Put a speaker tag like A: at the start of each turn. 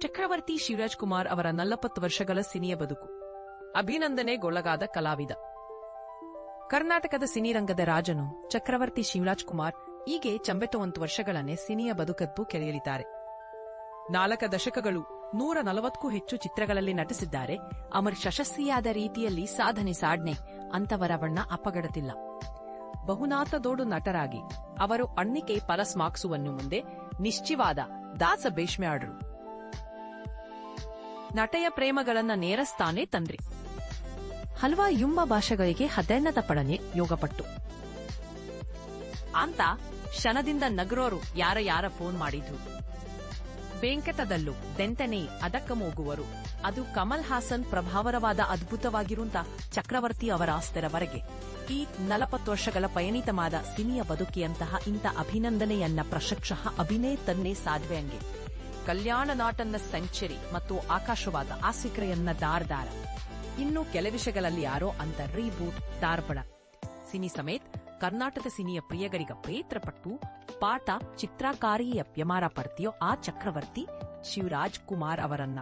A: ಚಕ್ರವರ್ತಿ ಶಿವರಾಜ್ ಕುಮಾರ್ ಅವರ ನಲವತ್ತು ವರ್ಷಗಳ ಸಿನಿಯ ಬದುಕು. ಅಭಿನಂದನೆಗೊಳಗಾದ ಕಲಾವಿದ. ಕರ್ನಾಟಕದ ಸಿನಿರಂಗದ ರಾಜನು ಚಕ್ರವರ್ತಿ ಶಿವರಾಜ್ ಕುಮಾರ್ ಹೀಗೆ ಚಂಬೆತ್ತೊಂದು ವರ್ಷಗಳನ್ನೇ ಸಿನಿಯ ಬದುಕದ್ದು ಕೆರೆಯಲಿದ್ದಾರೆ. ನಾಲ್ಕ ದಶಕಗಳು ನೂರ ನಲವತ್ತಕ್ಕೂ ಹೆಚ್ಚು ಚಿತ್ರಗಳಲ್ಲಿ ನಟಿಸಿದ್ದಾರೆ. ಅಮರ್ ಯಶಸ್ವಿಯಾದ ರೀತಿಯಲ್ಲಿ ಸಾಧನೆ ಸಾಡ್ನೆ ಅಂತವರ ಬಣ್ಣ ಅಪಗಡತಿಲ್ಲ. ಬಹುನಾಥದೋಡು ನಟರಾಗಿ ಅವರು ಅಣ್ಣಿಕೆ ಪಲಸ್ ಮಾರ್ಕ್ಸುವನ್ನು ಮುಂದೆ ನಿಶ್ಚಿವಾದ ದಾಸ ಬೇಷ್ಮೆ ಆಡ್ರು. ನಟೆಯ ಪ್ರೇಮಗಳನ್ನ ನೇರಸ್ತಾನೆ ತಂದ್ರಿ. ಹಲ್ವಾ ಯುಂಬ ಭಾಷೆಗಳಿಗೆ ಹದೆನ್ನದ ಪಡನೆ ಯೋಗಪಟ್ಟು. ಅಂತ ಕ್ಷಣದಿಂದ ನಗರೋರು ಯಾರ ಯಾರ ಫೋನ್ ಮಾಡಿದ್ರು. ಬೆಂಕಟದಲ್ಲೂ ದೆಂತನೆ ಅದಕ್ಕ ಮೋಗುವರು. ಅದು ಕಮಲ್ ಹಾಸನ್ ಪ್ರಭಾವರವಾದ ಅದ್ಭುತವಾಗಿರುವಂತ ಚಕ್ರವರ್ತಿ ಅವರ ಆಸ್ತರವರೆಗೆ ಈ ನಲವತ್ತು ವರ್ಷಗಳ ಪಯಣಿತಮಾದ ಸಿನಿಯ ಬದುಕಿಯಂತಹ ಇಂಥ ಅಭಿನಂದನೆಯನ್ನ ಪ್ರಶಕ್ಷ ಅಭಿನಯ ತನ್ನೇ ಸಾಧ್ವೆ ಹಂಗೆ. ಕಲ್ಯಾಣ ನಾಟನ್ನ ಸೆಂಚುರಿ ಮತ್ತು ಆಕಾಶವಾದ ಆಸಿಕ್ರೆಯನ್ನ ದಾರ್ದಾರ. ಇನ್ನು ಕೆಲ ವಿಷಯಗಳಲ್ಲಿ ಯಾರೋ ಅಂತ ರೀಬೂಟ್ ದಾರ್ಪಣ ಸಿನಿ ಸಮೇತ್ ಕರ್ನಾಟಕ ಸಿನಿಯ ಪ್ರಿಯಗರಿಗ ಪ್ರೇತ್ರಪಟ್ಟು ಪಾಠ ಚಿತ್ರಕಾರಿಯ ವ್ಯಮಾರ ಪಡ್ತಿಯೋ ಆ ಚಕ್ರವರ್ತಿ ಶಿವರಾಜ್ ಕುಮಾರ್ ಅವರನ್ನ.